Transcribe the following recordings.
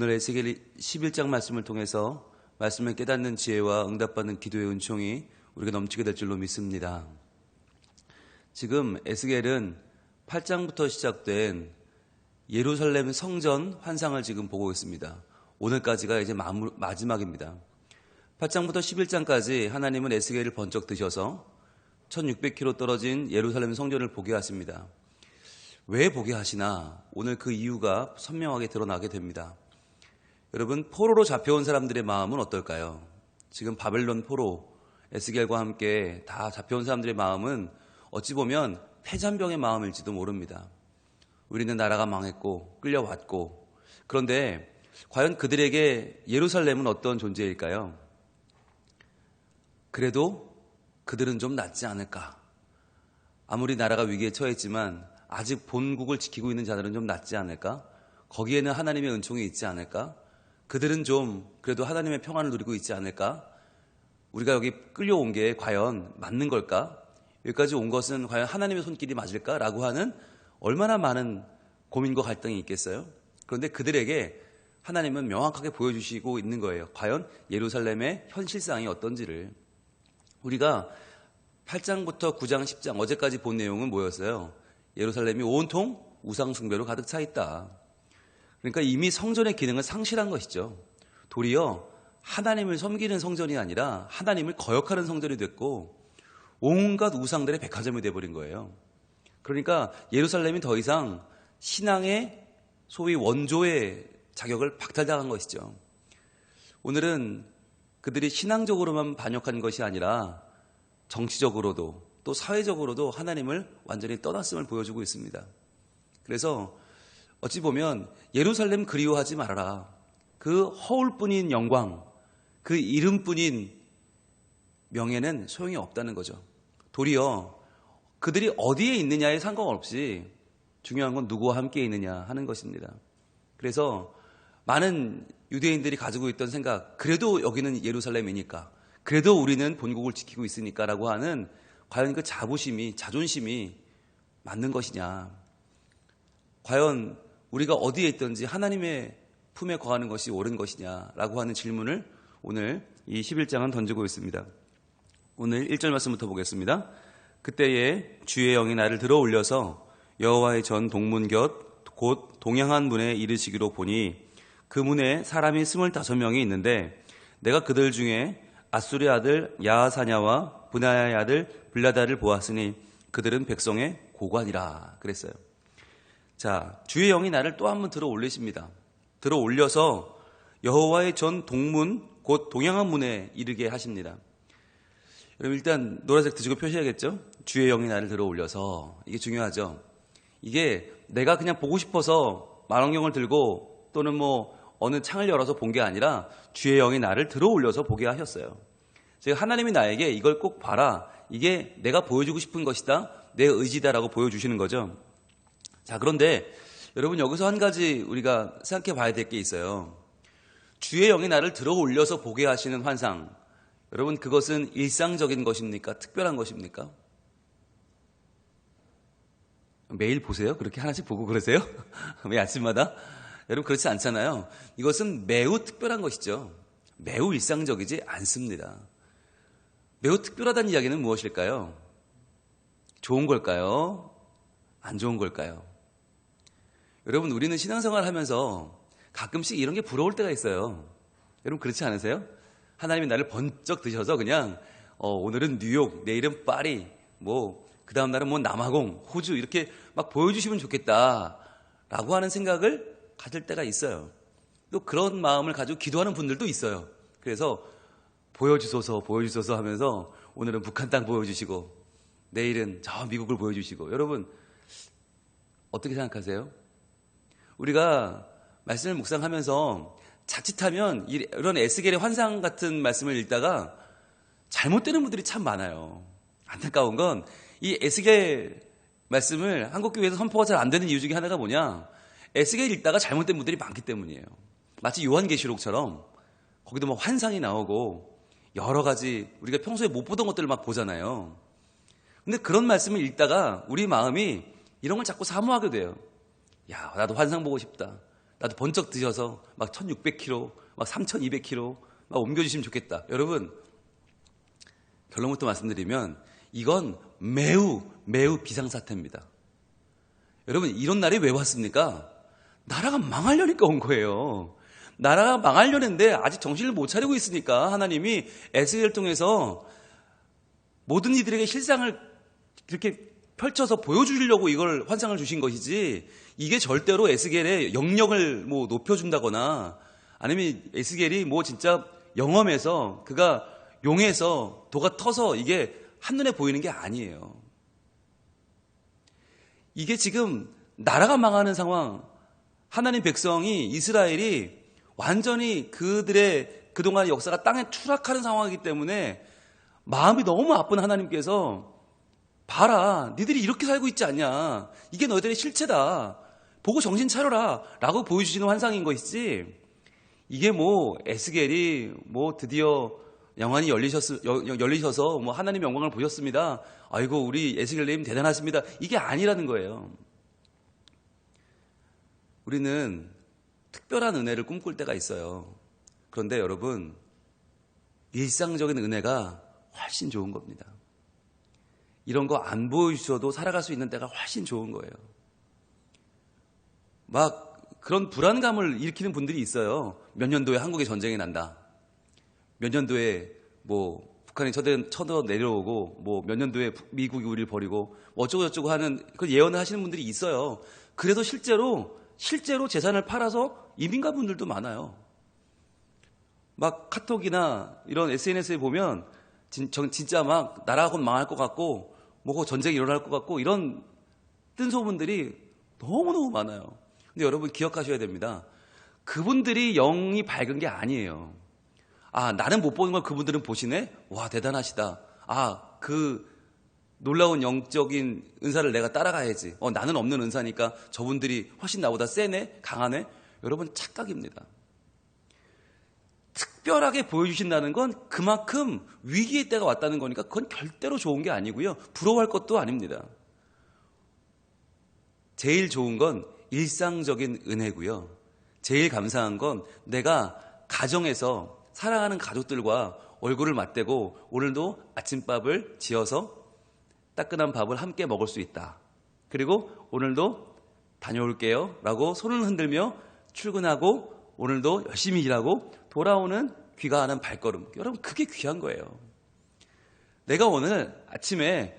오늘 에스겔 11장 말씀을 통해서 말씀을 깨닫는 지혜와 응답받는 기도의 은총이 우리가 넘치게 될 줄로 믿습니다. 지금 에스겔은 8장부터 시작된 예루살렘 성전 환상을 지금 보고 있습니다. 오늘까지가 이제 마지막입니다. 8장부터 11장까지 하나님은 에스겔을 번쩍 드셔서 1600km 떨어진 예루살렘 성전을 보게 하십니다. 왜 보게 하시나 오늘 그 이유가 선명하게 드러나게 됩니다. 여러분 포로로 잡혀온 사람들의 마음은 어떨까요? 지금 바벨론 포로 에스겔과 함께 다 잡혀온 사람들의 마음은 어찌 보면 폐잔병의 마음일지도 모릅니다. 우리는 나라가 망했고 끌려왔고 그런데 과연 그들에게 예루살렘은 어떤 존재일까요? 그래도 그들은 좀 낫지 않을까? 아무리 나라가 위기에 처했지만 아직 본국을 지키고 있는 자들은 좀 낫지 않을까? 거기에는 하나님의 은총이 있지 않을까? 그들은 좀 그래도 하나님의 평안을 누리고 있지 않을까? 우리가 여기 끌려온 게 과연 맞는 걸까? 여기까지 온 것은 과연 하나님의 손길이 맞을까? 라고 하는 얼마나 많은 고민과 갈등이 있겠어요? 그런데 그들에게 하나님은 명확하게 보여주시고 있는 거예요. 과연 예루살렘의 현실상이 어떤지를. 우리가 8장부터 9장, 10장, 어제까지 본 내용은 뭐였어요? 예루살렘이 온통 우상숭배로 가득 차 있다. 그러니까 이미 성전의 기능을 상실한 것이죠. 도리어 하나님을 섬기는 성전이 아니라 하나님을 거역하는 성전이 됐고 온갖 우상들의 백화점이 되어버린 거예요. 그러니까 예루살렘이 더 이상 신앙의 소위 원조의 자격을 박탈당한 것이죠. 오늘은 그들이 신앙적으로만 반역한 것이 아니라 정치적으로도 또 사회적으로도 하나님을 완전히 떠났음을 보여주고 있습니다. 그래서 어찌 보면 예루살렘 그리워하지 말아라. 그 허울뿐인 영광, 그 이름뿐인 명예는 소용이 없다는 거죠. 도리어 그들이 어디에 있느냐에 상관없이 중요한 건 누구와 함께 있느냐 하는 것입니다. 그래서 많은 유대인들이 가지고 있던 생각, 그래도 여기는 예루살렘이니까, 그래도 우리는 본국을 지키고 있으니까라고 하는 과연 그 자부심이, 자존심이 맞는 것이냐. 과연 우리가 어디에 있든지 하나님의 품에 거하는 것이 옳은 것이냐라고 하는 질문을 오늘 이 11장은 던지고 있습니다. 오늘 1절 말씀부터 보겠습니다. 그때에 주의 영이 나를 들어 올려서 여호와의 전 동문 곁 곧 동양한 문에 이르시기로 보니 그 문에 사람이 스물다섯 명이 있는데 내가 그들 중에 아수리 아들 야하사냐와 분하야의 아들 블라다를 보았으니 그들은 백성의 고관이라 그랬어요. 자, 주의 영이 나를 또 한 번 들어 올리십니다. 들어 올려서 여호와의 전 동문 곧 동양한 문에 이르게 하십니다. 여러분 일단 노란색 드시고 표시해야겠죠? 주의 영이 나를 들어 올려서 이게 중요하죠. 이게 내가 그냥 보고 싶어서 만원경을 들고 또는 뭐 어느 창을 열어서 본 게 아니라 주의 영이 나를 들어 올려서 보게 하셨어요. 제가 하나님이 나에게 이걸 꼭 봐라. 이게 내가 보여주고 싶은 것이다. 내 의지다라고 보여주시는 거죠. 자, 그런데 여러분 여기서 한 가지 우리가 생각해 봐야 될 게 있어요. 주의 영이 나를 들어 올려서 보게 하시는 환상. 여러분 그것은 일상적인 것입니까? 특별한 것입니까? 매일 보세요? 그렇게 하나씩 보고 그러세요? 매 아침마다? 여러분 그렇지 않잖아요. 이것은 매우 특별한 것이죠. 매우 일상적이지 않습니다. 매우 특별하다는 이야기는 무엇일까요? 좋은 걸까요? 안 좋은 걸까요? 여러분, 우리는 신앙생활 하면서 가끔씩 이런 게 부러울 때가 있어요. 여러분, 그렇지 않으세요? 하나님이 나를 번쩍 드셔서 그냥, 어, 오늘은 뉴욕, 내일은 파리, 뭐, 그 다음 날은 뭐 남아공, 호주, 이렇게 막 보여주시면 좋겠다. 라고 하는 생각을 가질 때가 있어요. 또 그런 마음을 가지고 기도하는 분들도 있어요. 그래서 보여주소서, 보여주소서 하면서 오늘은 북한 땅 보여주시고, 내일은 저 미국을 보여주시고, 여러분, 어떻게 생각하세요? 우리가 말씀을 묵상하면서 자칫하면 이런 에스겔의 환상 같은 말씀을 읽다가 잘못되는 분들이 참 많아요. 안타까운 건 이 에스겔 말씀을 한국교회에서 선포가 잘 안 되는 이유 중에 하나가 뭐냐? 에스겔 읽다가 잘못된 분들이 많기 때문이에요. 마치 요한계시록처럼 거기도 뭐 환상이 나오고 여러 가지 우리가 평소에 못 보던 것들을 막 보잖아요. 근데 그런 말씀을 읽다가 우리 마음이 이런 걸 자꾸 사모하게 돼요. 야, 나도 환상 보고 싶다. 나도 번쩍 드셔서 막 1600km, 막 3200km 막 옮겨주시면 좋겠다. 여러분, 결론부터 말씀드리면 이건 매우, 매우 비상사태입니다. 여러분, 이런 날이 왜 왔습니까? 나라가 망하려니까 온 거예요. 나라가 망하려는데 아직 정신을 못 차리고 있으니까 하나님이 에스겔을 통해서 모든 이들에게 실상을 이렇게 펼쳐서 보여주려고 이걸 환상을 주신 것이지 이게 절대로 에스겔의 영역을 뭐 높여준다거나 아니면 에스겔이 뭐 진짜 영험해서 그가 용해서 도가 터서 이게 한눈에 보이는 게 아니에요. 이게 지금 나라가 망하는 상황, 하나님 백성이 이스라엘이 완전히 그들의 그동안의 역사가 땅에 추락하는 상황이기 때문에 마음이 너무 아픈 하나님께서 봐라, 니들이 이렇게 살고 있지 않냐. 이게 너희들의 실체다. 보고 정신 차려라. 라고 보여주시는 환상인 것이지. 이게 뭐, 에스겔이 뭐 드디어 영안이 열리셨, 열리셔서 뭐 하나님 영광을 보셨습니다. 아이고, 우리 에스겔님 대단하십니다. 이게 아니라는 거예요. 우리는 특별한 은혜를 꿈꿀 때가 있어요. 그런데 여러분, 일상적인 은혜가 훨씬 좋은 겁니다. 이런 거 안 보여주셔도 살아갈 수 있는 때가 훨씬 좋은 거예요. 막 그런 불안감을 일으키는 분들이 있어요. 몇 년도에 한국에 전쟁이 난다. 몇 년도에 뭐 북한이 쳐들, 쳐들어 내려오고 뭐 몇 년도에 미국이 우리를 버리고 뭐 어쩌고저쩌고 하는 그 예언을 하시는 분들이 있어요. 그래도 실제로 실제로 재산을 팔아서 이민 간 분들도 많아요. 막 카톡이나 이런 SNS에 보면 진, 진짜 막 나라가 곧 망할 것 같고 뭐 전쟁이 일어날 것 같고 이런 뜬 소문들이 너무너무 많아요. 근데 여러분 기억하셔야 됩니다. 그분들이 영이 밝은 게 아니에요. 아, 나는 못 보는 걸 그분들은 보시네? 와, 대단하시다. 아, 그 놀라운 영적인 은사를 내가 따라가야지. 어, 나는 없는 은사니까 저분들이 훨씬 나보다 세네? 강하네? 여러분 착각입니다. 특별하게 보여주신다는 건 그만큼 위기의 때가 왔다는 거니까 그건 절대로 좋은 게 아니고요. 부러워할 것도 아닙니다. 제일 좋은 건 일상적인 은혜고요. 제일 감사한 건 내가 가정에서 사랑하는 가족들과 얼굴을 맞대고 오늘도 아침밥을 지어서 따끈한 밥을 함께 먹을 수 있다. 그리고 오늘도 다녀올게요. 라고 손을 흔들며 출근하고 오늘도 열심히 일하고 돌아오는 귀가하는 발걸음. 여러분, 그게 귀한 거예요. 내가 오늘 아침에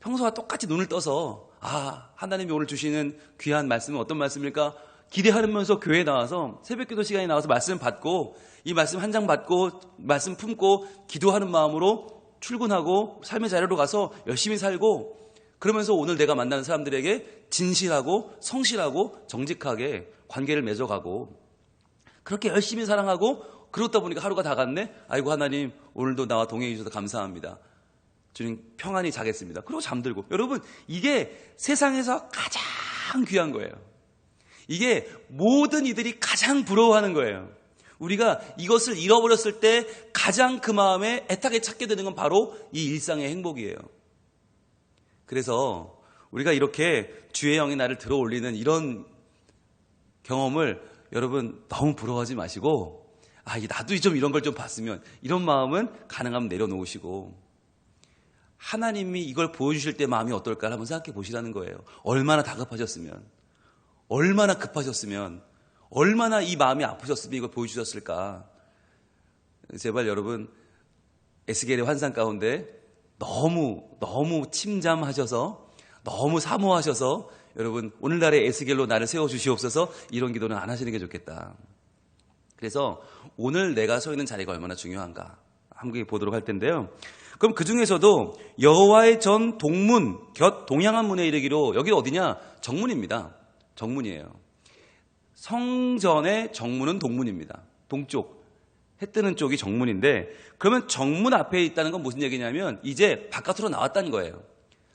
평소와 똑같이 눈을 떠서, 아, 하나님이 오늘 주시는 귀한 말씀은 어떤 말씀일까? 기대하면서 교회에 나와서 새벽 기도 시간에 나와서 말씀 받고, 이 말씀 한 장 받고, 말씀 품고, 기도하는 마음으로 출근하고, 삶의 자리로 가서 열심히 살고, 그러면서 오늘 내가 만나는 사람들에게 진실하고, 성실하고, 정직하게 관계를 맺어가고, 그렇게 열심히 사랑하고 그러다 보니까 하루가 다 갔네. 아이고 하나님 오늘도 나와 동행해 주셔서 감사합니다. 주님 평안히 자겠습니다. 그리고 잠들고 여러분 이게 세상에서 가장 귀한 거예요. 이게 모든 이들이 가장 부러워하는 거예요. 우리가 이것을 잃어버렸을 때 가장 그 마음에 애타게 찾게 되는 건 바로 이 일상의 행복이에요. 그래서 우리가 이렇게 주의 영이 나를 들어 올리는 이런 경험을 여러분 너무 부러워하지 마시고 아, 나도 좀 이런 걸 좀 봤으면 이런 마음은 가능하면 내려놓으시고 하나님이 이걸 보여주실 때 마음이 어떨까 한번 생각해 보시라는 거예요. 얼마나 다급하셨으면, 얼마나 급하셨으면, 얼마나 이 마음이 아프셨으면 이걸 보여주셨을까. 제발 여러분 에스겔의 환상 가운데 너무 너무 침잠하셔서 너무 사모하셔서 여러분 오늘날의 에스겔로 나를 세워 주시옵소서 이런 기도는 안 하시는 게 좋겠다. 그래서 오늘 내가 서 있는 자리가 얼마나 중요한가 함께 보도록 할 텐데요. 그럼 그 중에서도 여호와의 전 동문 곁 동양한 문에 이르기로 여기 어디냐? 정문입니다. 정문이에요. 성전의 정문은 동문입니다. 동쪽 해 뜨는 쪽이 정문인데 그러면 정문 앞에 있다는 건 무슨 얘기냐면 이제 바깥으로 나왔다는 거예요.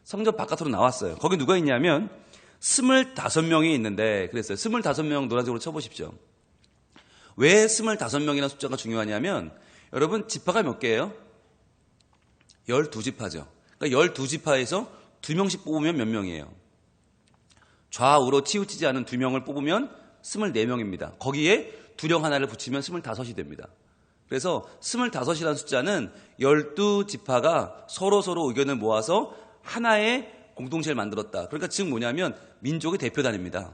성전 바깥으로 나왔어요. 거기 누가 있냐면 스물다섯 명이 있는데 그랬어요. 스물다섯 명 노란색으로 쳐보십시오. 왜 스물다섯 명이나 숫자가 중요하냐면 여러분 지파가 몇 개예요? 열두 지파죠. 그러니까 열두 지파에서 두 명씩 뽑으면 몇 명이에요? 좌우로 치우치지 않은 두 명을 뽑으면 24명입니다. 거기에 두령 하나를 붙이면 25이 됩니다. 그래서 25이라는 숫자는 12 지파가 서로 서로 의견을 모아서 하나의 공동체를 만들었다. 그러니까 즉 뭐냐면 민족의 대표단입니다.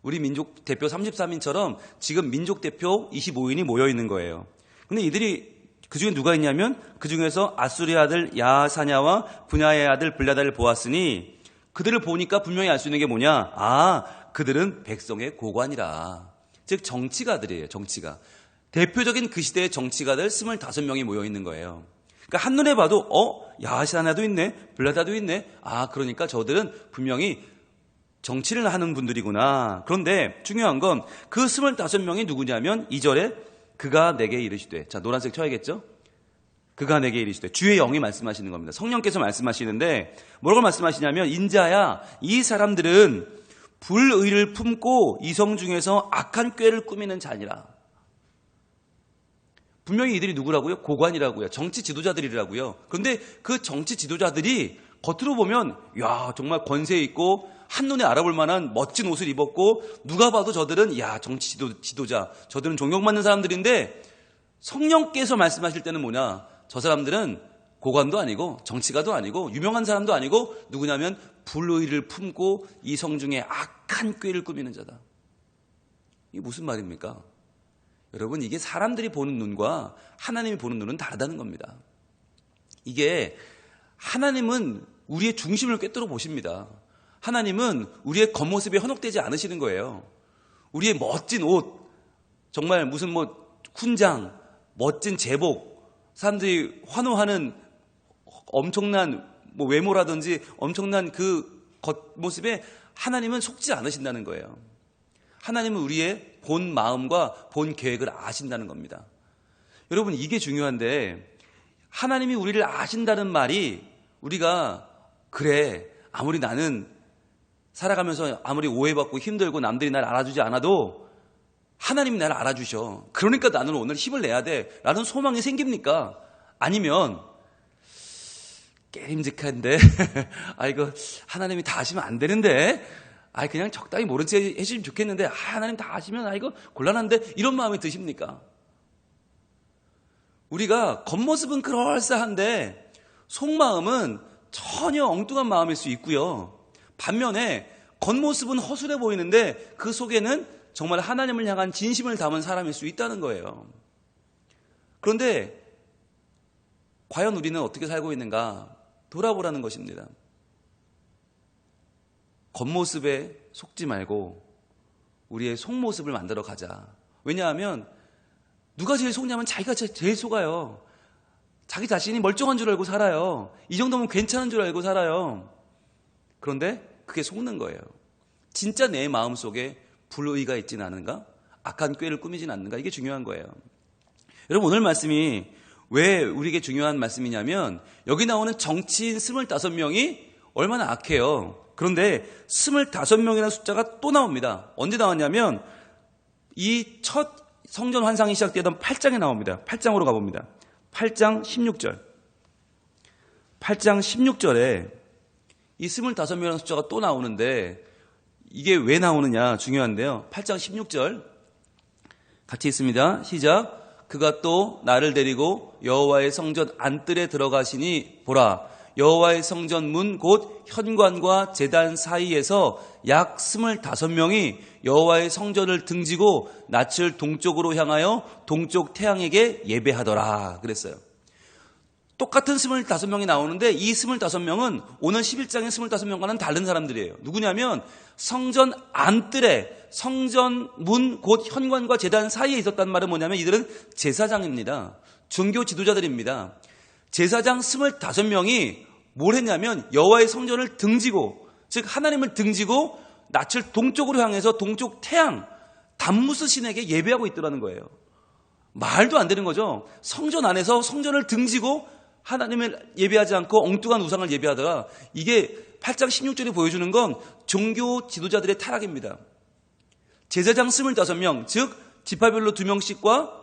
우리 민족 대표 33인처럼 지금 민족 대표 25인이 모여 있는 거예요. 근데 이들이 그 중에 누가 있냐면 그 중에서 아수리 아들 야사냐와 분야의 아들 블라다를 보았으니 그들을 보니까 분명히 알 수 있는 게 뭐냐? 아, 그들은 백성의 고관이라. 즉 정치가들이에요. 정치가. 대표적인 그 시대의 정치가들 25명이 모여 있는 거예요. 그러니까 한눈에 봐도 어, 야사냐도 있네. 블라다도 있네. 아, 그러니까 저들은 분명히 정치를 하는 분들이구나. 그런데 중요한 건 그 25명이 누구냐면 2절에 그가 내게 이르시되 자 노란색 쳐야겠죠? 그가 내게 이르시되 주의 영이 말씀하시는 겁니다. 성령께서 말씀하시는데 뭐라고 말씀하시냐면 인자야 이 사람들은 불의를 품고 이성 중에서 악한 꾀를 꾸미는 자니라. 분명히 이들이 누구라고요? 고관이라고요. 정치 지도자들이라고요. 그런데 그 정치 지도자들이 겉으로 보면 야 정말 권세 있고 한눈에 알아볼 만한 멋진 옷을 입었고 누가 봐도 저들은 야 정치 지도, 지도자 저들은 존경받는 사람들인데 성령께서 말씀하실 때는 뭐냐 저 사람들은 고관도 아니고 정치가도 아니고 유명한 사람도 아니고 누구냐면 불의를 품고 이 성 중에 악한 꾀를 꾸미는 자다 이게 무슨 말입니까? 여러분 이게 사람들이 보는 눈과 하나님이 보는 눈은 다르다는 겁니다 이게 하나님은 우리의 중심을 꿰뚫어 보십니다 하나님은 우리의 겉모습에 현혹되지 않으시는 거예요. 우리의 멋진 옷, 정말 무슨 뭐 훈장, 멋진 제복, 사람들이 환호하는 엄청난 뭐 외모라든지 엄청난 그 겉모습에 하나님은 속지 않으신다는 거예요. 하나님은 우리의 본 마음과 본 계획을 아신다는 겁니다. 여러분 이게 중요한데 하나님이 우리를 아신다는 말이 우리가 그래 아무리 나는 살아가면서 아무리 오해받고 힘들고 남들이 날 알아주지 않아도 하나님이 나를 알아주셔. 그러니까 나는 오늘 힘을 내야 돼. 라는 소망이 생깁니까? 아니면 깨림직한데 아 이거 하나님이 다 하시면 안 되는데 아 그냥 적당히 모른 체 해주시면 좋겠는데 아 하나님 다 하시면 아 이거 곤란한데 이런 마음이 드십니까? 우리가 겉모습은 그럴싸한데 속마음은 전혀 엉뚱한 마음일 수 있고요. 반면에 겉모습은 허술해 보이는데 그 속에는 정말 하나님을 향한 진심을 담은 사람일 수 있다는 거예요. 그런데 과연 우리는 어떻게 살고 있는가 돌아보라는 것입니다. 겉모습에 속지 말고 우리의 속모습을 만들어 가자. 왜냐하면 누가 제일 속냐면 자기가 제일 속아요. 자기 자신이 멀쩡한 줄 알고 살아요. 이 정도면 괜찮은 줄 알고 살아요. 그런데 그게 속는 거예요. 진짜 내 마음 속에 불의가 있지는 않은가? 악한 꾀를 꾸미진 않는가? 이게 중요한 거예요. 여러분, 오늘 말씀이 왜 우리에게 중요한 말씀이냐면, 여기 나오는 정치인 25명이 얼마나 악해요. 그런데 25명이라는 숫자가 또 나옵니다. 언제 나왔냐면, 이 첫 성전 환상이 시작되던 8장에 나옵니다. 8장으로 가봅니다. 8장 16절. 8장 16절에 이 25명이라는 숫자가 또 나오는데 이게 왜 나오느냐 중요한데요. 8장 16절 같이 있습니다. 시작. 그가 또 나를 데리고 여호와의 성전 안뜰에 들어가시니 보라 여호와의 성전 문 곧 현관과 제단 사이에서 약 25명이 여호와의 성전을 등지고 낯을 동쪽으로 향하여 동쪽 태양에게 예배하더라 그랬어요. 똑같은 25명이 나오는데 이 25명은 오늘 11장의 25명과는 다른 사람들이에요. 누구냐면 성전 안뜰에 성전 문 곧 현관과 재단 사이에 있었단 말은 뭐냐면 이들은 제사장입니다. 종교 지도자들입니다. 제사장 25명이 뭘 했냐면 여호와의 성전을 등지고 즉 하나님을 등지고 낯을 동쪽으로 향해서 동쪽 태양 담무스 신에게 예배하고 있더라는 거예요. 말도 안 되는 거죠. 성전 안에서 성전을 등지고 하나님을 예배하지 않고 엉뚱한 우상을 예배하다가 이게 8장 16절이 보여주는 건 종교 지도자들의 타락입니다. 제사장 25명, 즉 지파별로 2명씩과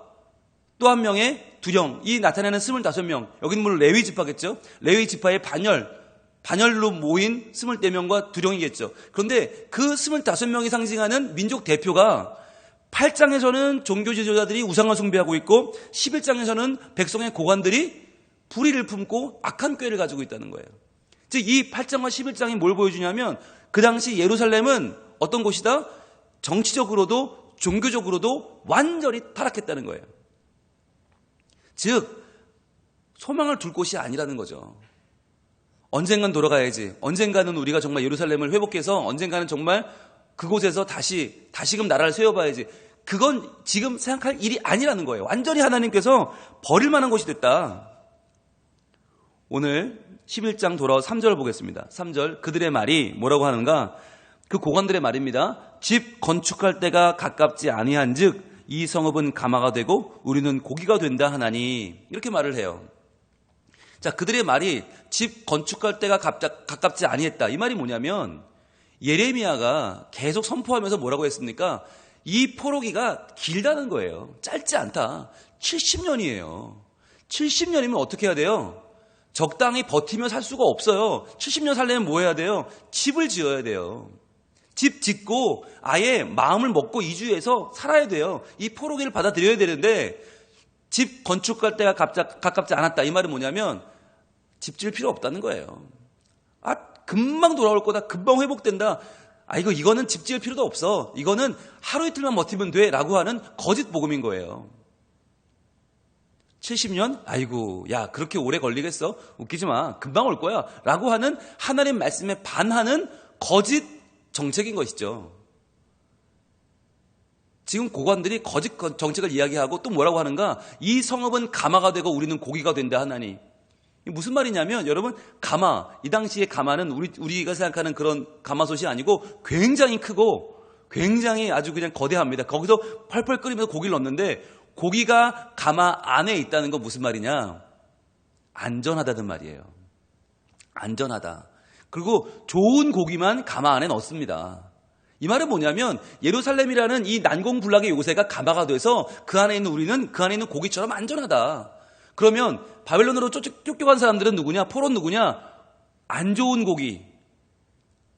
또 한 명의 두령, 이 나타내는 25명, 여기는 물론 레위 지파겠죠? 레위 지파의 반열, 반열로 모인 24명과 두령이겠죠. 그런데 그 25명이 상징하는 민족 대표가 8장에서는 종교 지도자들이 우상을 숭배하고 있고 11장에서는 백성의 고관들이 불의를 품고 악한 꾀를 가지고 있다는 거예요. 즉 이 8장과 11장이 뭘 보여주냐면 그 당시 예루살렘은 어떤 곳이다? 정치적으로도 종교적으로도 완전히 타락했다는 거예요. 즉 소망을 둘 곳이 아니라는 거죠. 언젠간 돌아가야지. 언젠가는 우리가 정말 예루살렘을 회복해서 언젠가는 정말 그곳에서 다시 다시금 나라를 세워봐야지. 그건 지금 생각할 일이 아니라는 거예요. 완전히 하나님께서 버릴 만한 곳이 됐다. 오늘 11장 돌아와 3절 보겠습니다. 3절 그들의 말이 뭐라고 하는가? 그 고관들의 말입니다. 집 건축할 때가 가깝지 아니한즉 이 성읍은 가마가 되고 우리는 고기가 된다 하나니 이렇게 말을 해요. 자, 그들의 말이 집 건축할 때가 가깝지 아니했다. 이 말이 뭐냐면 예레미야가 계속 선포하면서 뭐라고 했습니까? 이 포로기가 길다는 거예요. 짧지 않다. 70년이에요. 70년이면 어떻게 해야 돼요? 적당히 버티며 살 수가 없어요. 70년 살려면 뭐 해야 돼요? 집을 지어야 돼요. 집 짓고 아예 마음을 먹고 이주해서 살아야 돼요. 이 포로기를 받아들여야 되는데 집 건축할 때가 가깝지 않았다. 이 말은 뭐냐면 집 지을 필요 없다는 거예요. 아, 금방 돌아올 거다. 금방 회복된다. 아, 이거, 이거는 집 지을 필요도 없어. 이거는 하루 이틀만 버티면 돼. 라고 하는 거짓 복음인 거예요. 70년? 아이고, 야, 그렇게 오래 걸리겠어? 웃기지 마. 금방 올 거야. 라고 하는 하나님 말씀에 반하는 거짓 정책인 것이죠. 지금 고관들이 거짓 정책을 이야기하고 또 뭐라고 하는가? 이 성읍은 가마가 되고 우리는 고기가 된다 하나니. 무슨 말이냐면 여러분 가마 이 당시의 가마는 우리 우리가 생각하는 그런 가마솥이 아니고 굉장히 크고 굉장히 아주 그냥 거대합니다. 거기서 펄펄 끓이면서 고기를 넣는데 고기가 가마 안에 있다는 건 무슨 말이냐? 안전하다는 말이에요. 안전하다. 그리고 좋은 고기만 가마 안에 넣습니다. 이 말은 뭐냐면 예루살렘이라는 이 난공불락의 요새가 가마가 돼서 그 안에 있는 우리는 그 안에 있는 고기처럼 안전하다. 그러면 바벨론으로 쫓- 쫓겨간 사람들은 누구냐? 포로는 누구냐? 안 좋은 고기,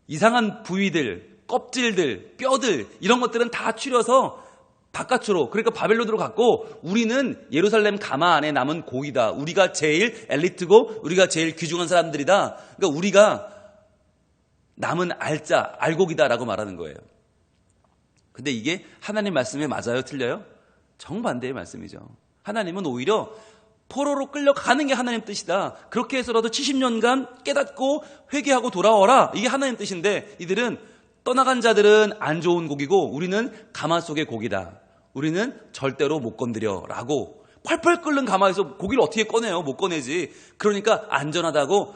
이상한 부위들, 껍질들, 뼈들 이런 것들은 다 추려서 바깥으로 그러니까 바벨론으로 갔고 우리는 예루살렘 가마 안에 남은 고기다. 우리가 제일 엘리트고 우리가 제일 귀중한 사람들이다. 그러니까 우리가 남은 알짜, 알곡이다라고 말하는 거예요. 근데 이게 하나님 말씀에 맞아요? 틀려요? 정반대의 말씀이죠. 하나님은 오히려 포로로 끌려가는 게 하나님 뜻이다. 그렇게 해서라도 70년간 깨닫고 회개하고 돌아와라. 이게 하나님 뜻인데 이들은 떠나간 자들은 안 좋은 고기고 우리는 가마 속의 고기다. 우리는 절대로 못 건드려. 라고 펄펄 끓는 가마에서 고기를 어떻게 꺼내요? 못 꺼내지. 그러니까 안전하다고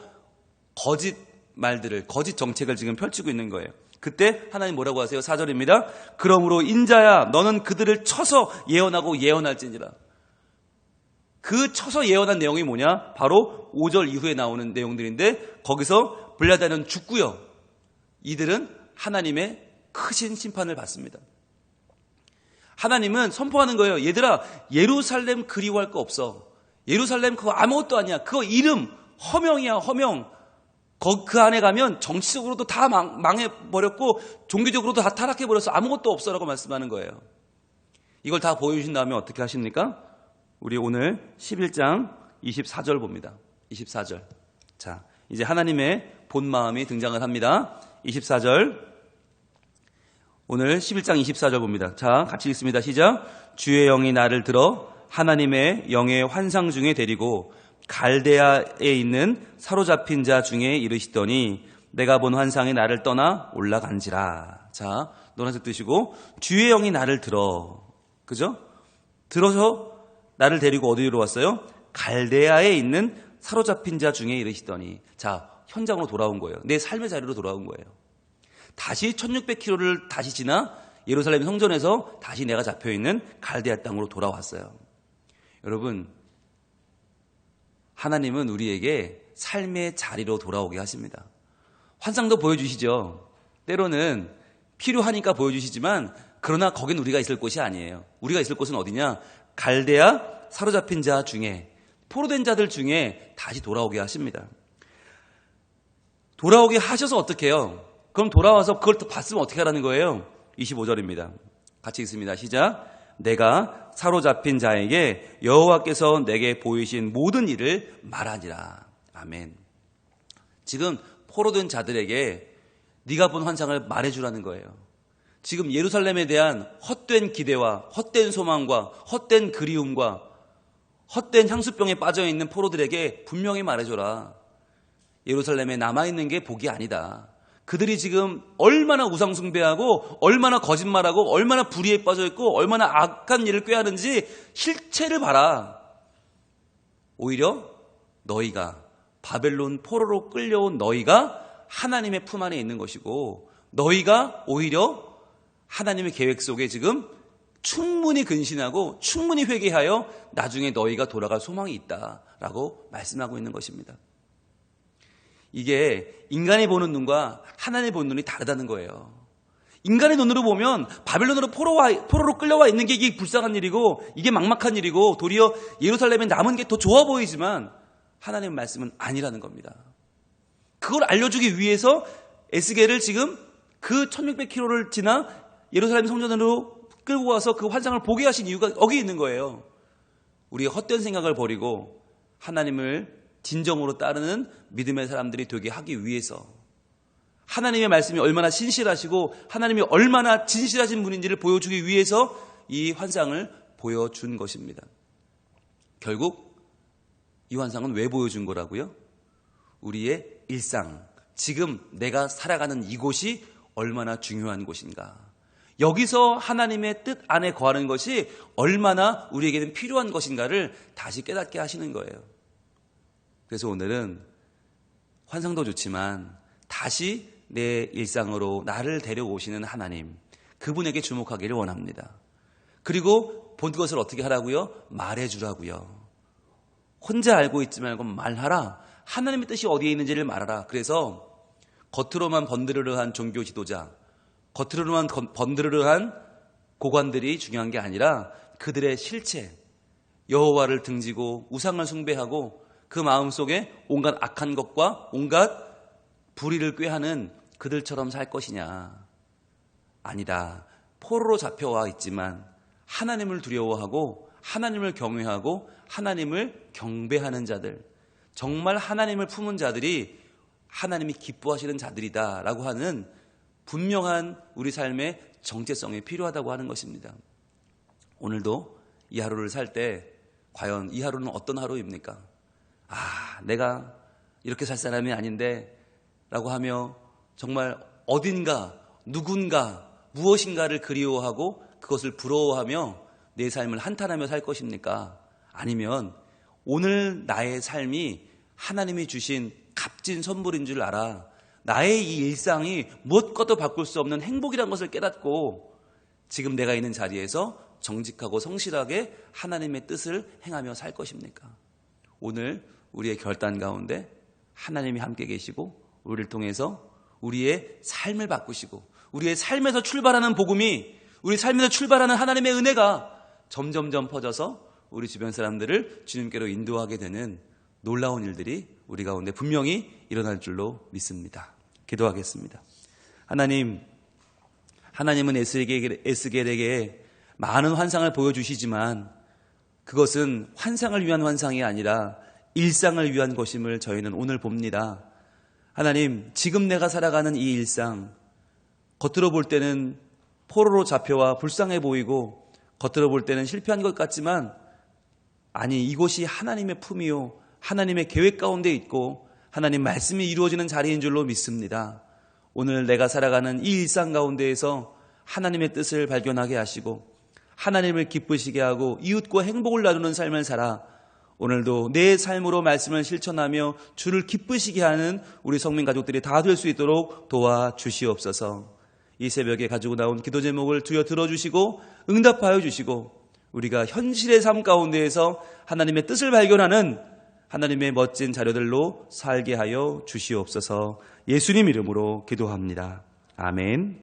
거짓 말들을, 거짓 정책을 지금 펼치고 있는 거예요. 그때 하나님 뭐라고 하세요? 4절입니다. 그러므로 인자야, 너는 그들을 쳐서 예언하고 예언할지니라. 그 쳐서 예언한 내용이 뭐냐? 바로 5절 이후에 나오는 내용들인데 거기서 블라다는 죽고요. 이들은 하나님의 크신 심판을 받습니다. 하나님은 선포하는 거예요. 얘들아, 예루살렘 그리워할 거 없어. 예루살렘 그거 아무것도 아니야. 그거 이름 허명이야, 허명. 거- 그 안에 가면 정치적으로도 다 망, 망해버렸고 종교적으로도 다 타락해버렸어. 아무것도 없어라고 말씀하는 거예요. 이걸 다 보여주신 다음에 어떻게 하십니까? 우리 오늘 11장 24절 봅니다. 24절. 자, 이제 하나님의 본 마음이 등장을 합니다. 24절. 오늘 11장 24절 봅니다. 자, 같이 읽습니다. 시작. 주의 영이 나를 들어 하나님의 영의 환상 중에 데리고 갈대아에 있는 사로잡힌 자 중에 이르시더니 내가 본 환상이 나를 떠나 올라간지라. 자, 노란색 뜨시고 주의 영이 나를 들어. 그죠? 들어서 나를 데리고 어디로 왔어요? 갈대아에 있는 사로잡힌 자 중에 이르시더니 자, 현장으로 돌아온 거예요. 내 삶의 자리로 돌아온 거예요. 다시 1600km를 다시 지나 예루살렘 성전에서 다시 내가 잡혀 있는 갈대아 땅으로 돌아왔어요. 여러분, 하나님은 우리에게 삶의 자리로 돌아오게 하십니다. 환상도 보여주시죠. 때로는 필요하니까 보여주시지만 그러나 거긴 우리가 있을 곳이 아니에요. 우리가 있을 곳은 어디냐? 갈대아 사로잡힌 자 중에 포로된 자들 중에 다시 돌아오게 하십니다. 돌아오게 하셔서 어떻게 해요? 그럼 돌아와서 그걸 또 봤으면 어떻게 하라는 거예요? 25절입니다. 같이 읽습니다. 시작. 내가 사로잡힌 자에게 여호와께서 내게 보이신 모든 일을 말하니라. 아멘. 지금 포로된 자들에게 네가 본 환상을 말해주라는 거예요. 지금 예루살렘에 대한 헛된 기대와 헛된 소망과 헛된 그리움과 헛된 향수병에 빠져 있는 포로들에게 분명히 말해줘라. 예루살렘에 남아있는 게 복이 아니다. 그들이 지금 얼마나 우상숭배하고 얼마나 거짓말하고 얼마나 불의에 빠져있고 얼마나 악한 일을 꾀하는지 실체를 봐라. 오히려 너희가 바벨론 포로로 끌려온 너희가 하나님의 품 안에 있는 것이고 너희가 오히려 하나님의 계획 속에 지금 충분히 근신하고 충분히 회개하여 나중에 너희가 돌아갈 소망이 있다라고 말씀하고 있는 것입니다. 이게 인간이 보는 눈과 하나님이 보는 눈이 다르다는 거예요. 인간의 눈으로 보면 바벨론으로 포로와, 포로로 끌려와 있는 게 이게 불쌍한 일이고 이게 막막한 일이고 도리어 예루살렘에 남은 게 더 좋아 보이지만 하나님의 말씀은 아니라는 겁니다. 그걸 알려주기 위해서 에스겔을 지금 그 1600km를 지나 예루살렘 성전으로 끌고 와서 그 환상을 보게 하신 이유가 여기 있는 거예요. 우리의 헛된 생각을 버리고 하나님을 진정으로 따르는 믿음의 사람들이 되게 하기 위해서 하나님의 말씀이 얼마나 신실하시고 하나님이 얼마나 진실하신 분인지를 보여주기 위해서 이 환상을 보여준 것입니다. 결국 이 환상은 왜 보여준 거라고요? 우리의 일상, 지금 내가 살아가는 이곳이 얼마나 중요한 곳인가. 여기서 하나님의 뜻 안에 거하는 것이 얼마나 우리에게는 필요한 것인가를 다시 깨닫게 하시는 거예요. 그래서 오늘은 환상도 좋지만 다시 내 일상으로 나를 데려오시는 하나님, 그분에게 주목하기를 원합니다. 그리고 본 것을 어떻게 하라고요? 말해주라고요. 혼자 알고 있지 말고 말하라. 하나님의 뜻이 어디에 있는지를 말하라. 그래서 겉으로만 번드르르한 종교 지도자, 겉으로만 번드르르한 고관들이 중요한 게 아니라 그들의 실체, 여호와를 등지고 우상을 숭배하고 그 마음 속에 온갖 악한 것과 온갖 불의를 꾀하는 그들처럼 살 것이냐? 아니다. 포로로 잡혀와 있지만 하나님을 두려워하고 하나님을 경외하고 하나님을 경배하는 자들, 정말 하나님을 품은 자들이 하나님이 기뻐하시는 자들이다라고 하는 분명한 우리 삶의 정체성이 필요하다고 하는 것입니다. 오늘도 이 하루를 살 때 과연 이 하루는 어떤 하루입니까? 아, 내가 이렇게 살 사람이 아닌데 라고 하며 정말 어딘가, 누군가, 무엇인가를 그리워하고 그것을 부러워하며 내 삶을 한탄하며 살 것입니까? 아니면 오늘 나의 삶이 하나님이 주신 값진 선물인 줄 알아. 나의 이 일상이 무엇과도 바꿀 수 없는 행복이란 것을 깨닫고 지금 내가 있는 자리에서 정직하고 성실하게 하나님의 뜻을 행하며 살 것입니까? 오늘 우리의 결단 가운데 하나님이 함께 계시고 우리를 통해서 우리의 삶을 바꾸시고 우리의 삶에서 출발하는 복음이 우리 삶에서 출발하는 하나님의 은혜가 점점점 퍼져서 우리 주변 사람들을 주님께로 인도하게 되는 놀라운 일들이 우리 가운데 분명히 일어날 줄로 믿습니다. 기도하겠습니다. 하나님, 하나님은 에스겔에게 많은 환상을 보여주시지만 그것은 환상을 위한 환상이 아니라 일상을 위한 것임을 저희는 오늘 봅니다. 하나님, 지금 내가 살아가는 이 일상, 겉으로 볼 때는 포로로 잡혀와 불쌍해 보이고, 겉으로 볼 때는 실패한 것 같지만, 아니, 이곳이 하나님의 품이요, 하나님의 계획 가운데 있고, 하나님 말씀이 이루어지는 자리인 줄로 믿습니다. 오늘 내가 살아가는 이 일상 가운데에서 하나님의 뜻을 발견하게 하시고, 하나님을 기쁘시게 하고, 이웃과 행복을 나누는 삶을 살아, 오늘도 내 삶으로 말씀을 실천하며 주를 기쁘시게 하는 우리 성민 가족들이 다 될 수 있도록 도와 주시옵소서. 이 새벽에 가지고 나온 기도 제목을 두어 들어주시고 응답하여 주시고 우리가 현실의 삶 가운데에서 하나님의 뜻을 발견하는 하나님의 멋진 자료들로 살게 하여 주시옵소서 예수님 이름으로 기도합니다. 아멘.